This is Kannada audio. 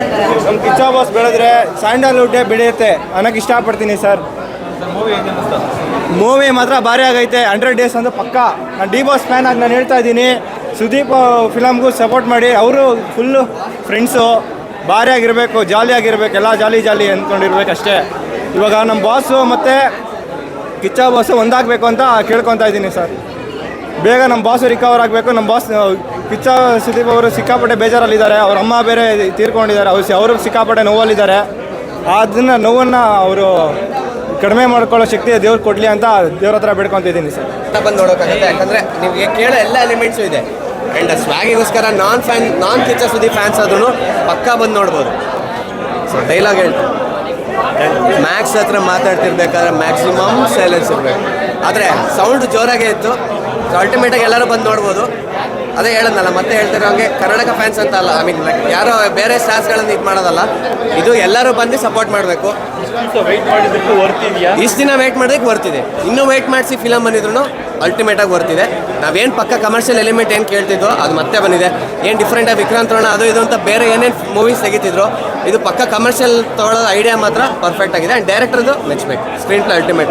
ನಮ್ಮ ಕಿಚ್ಚ ಬಾಸ್ ಬೆಳೆದ್ರೆ ಸ್ಯಾಂಡಲ್ವುಡ್ಡೇ ಬೆಳೆಯುತ್ತೆ. ಅನ್ನೋಕೆ ಇಷ್ಟಪಡ್ತೀನಿ ಸರ್. ಮೂವಿ ಮಾತ್ರ ಭಾರಿ ಆಗೈತೆ. ಹಂಡ್ರೆಡ್ ಡೇಸ್ ಅಂದ್ರೆ ಪಕ್ಕ. ನಾನು ಡಿ ಬಾಸ್ ಫ್ಯಾನ್ ಆಗಿ ನಾನು ಹೇಳ್ತಾ ಇದ್ದೀನಿ. ಸುದೀಪ್ ಫಿಲಮ್ಗೂ ಸಪೋರ್ಟ್ ಮಾಡಿ. ಅವರು ಫುಲ್ಲು ಫ್ರೆಂಡ್ಸು ಭಾರಿ ಆಗಿರಬೇಕು, ಜಾಲಿ ಆಗಿರ್ಬೇಕು, ಎಲ್ಲ ಜಾಲಿ ಜಾಲಿ ಅಂದ್ಕೊಂಡಿರ್ಬೇಕು ಅಷ್ಟೇ. ಇವಾಗ ನಮ್ಮ ಬಾಸು ಮತ್ತು ಕಿಚ್ಚ ಬಾಸು ಒಂದಾಗಬೇಕು ಅಂತ ಕೇಳ್ಕೊತಾ ಇದ್ದೀನಿ ಸರ್. ಬೇಗ ನಮ್ಮ ಬಾಸು ರಿಕವರ್ ಆಗಬೇಕು. ನಮ್ಮ ಬಾಸ್ ಕಿಚ್ಚ ಸುದೀಪ್ ಅವರು ಸಿಕ್ಕಾಪಟ್ಟೆ ಬೇಜಾರಲ್ಲಿದ್ದಾರೆ. ಅವ್ರ ಅಮ್ಮ ಬೇರೆ ತೀರ್ಕೊಂಡಿದ್ದಾರೆ. ಅವ್ರು ಅವರು ಸಿಕ್ಕಾಪಟ್ಟೆ ನೋವಲ್ಲಿದ್ದಾರೆ. ಅದನ್ನ ನೋವನ್ನು ಅವರು ಕಡಿಮೆ ಮಾಡ್ಕೊಳ್ಳೋ ಶಕ್ತಿ ದೇವ್ರು ಕೊಡಲಿ ಅಂತ ದೇವ್ರ ಹತ್ರ ಬೇಡ್ಕೊತಿದ್ದೀನಿ ಸರ್. ಬಂದು ನೋಡೋಕ್ಕಾಗುತ್ತೆ ಯಾಕಂದ್ರೆ ನಿಮಗೆ ಕೇಳೋ ಎಲ್ಲ ಎಲಿಮೆಂಟ್ಸು ಇದೆ. ಆ್ಯಂಡ್ ಸ್ವಾಗಿಗೋಸ್ಕರ ನಾನ್ ಫ್ಯಾನ್ ನಾನ್ ಕಿಚ್ಚ ಸುದೀಪ್ ಫ್ಯಾನ್ಸ್ ಆದ್ರೂ ಪಕ್ಕಾ ಬಂದು ನೋಡ್ಬೋದು. ಸೊ ಡೈಲಾಗ್ ಹೇಳ್ತೀನಿ. ಮ್ಯಾಕ್ಸ್ ಹತ್ರ ಮಾತಾಡ್ತಿರ್ಬೇಕಾದ್ರೆ ಮ್ಯಾಕ್ಸಿಮಮ್ ಸೈಲೆನ್ಸ್ ಇರಬೇಕು. ಆದರೆ ಸೌಂಡ್ ಜೋರಾಗೇ ಇತ್ತು. ಸೊ ಅಲ್ಟಿಮೇಟಾಗಿ ಎಲ್ಲರೂ ಬಂದು ನೋಡ್ಬೋದು. ಅದೇ ಹೇಳದ್ನಲ್ಲ, ಮತ್ತೆ ಹೇಳ್ತಿರೋ ಹಂಗೆ ಕರ್ನಾಟಕ ಫ್ಯಾನ್ಸ್ ಅಂತ ಅಲ್ಲ ಐ ಮೀನ್ ಯಾರೋ ಬೇರೆ ಸ್ಟಾರ್ಸ್ಗಳನ್ನು ಇದು ಮಾಡೋದಲ್ಲ, ಇದು ಎಲ್ಲರೂ ಬಂದು ಸಪೋರ್ಟ್ ಮಾಡಬೇಕು. ಇಷ್ಟು ದಿನ ವೇಟ್ ಮಾಡೋದಕ್ಕೆ ಬರ್ತಿದೆ ಇನ್ನೂ ವೇಟ್ ಮಾಡಿಸಿ ಫಿಲಮ್ ಬಂದಿದ್ರು ಅಲ್ಟಿಮೇಟಾಗಿ ಬರ್ತಿದೆ ನಾವೇನು ಪಕ್ಕ ಕಮರ್ಷಿಯಲ್ ಎಲಿಮೆಂಟ್ ಏನು ಕೇಳ್ತಿದ್ರು ಅದು ಮತ್ತೆ ಬಂದಿದೆ. ಏನು ಡಿಫ್ರೆಂಟ್ ಆಗಿ ವಿಕ್ರಾಂತ್ ರೋಣ, ಅದು ಇದು ಅಂತ ಬೇರೆ ಏನೇನು ಮೂವೀಸ್ ತೆಗಿತಿದ್ರು, ಇದು ಪಕ್ಕ ಕಮರ್ಷಿಯಲ್ ತೊಗೊಳ್ಳೋ ಐಡಿಯಾ ಮಾತ್ರ ಪರ್ಫೆಕ್ಟ್ ಆಗಿದೆ. ಆ್ಯಂಡ್ ಡೈರೆಕ್ಟರ್ದು ಮೆಚ್ಚಬೇಕು ಸ್ಕ್ರೀನ್ ಪ್ಲೇ ಅಲ್ಟಿಮೇಟ್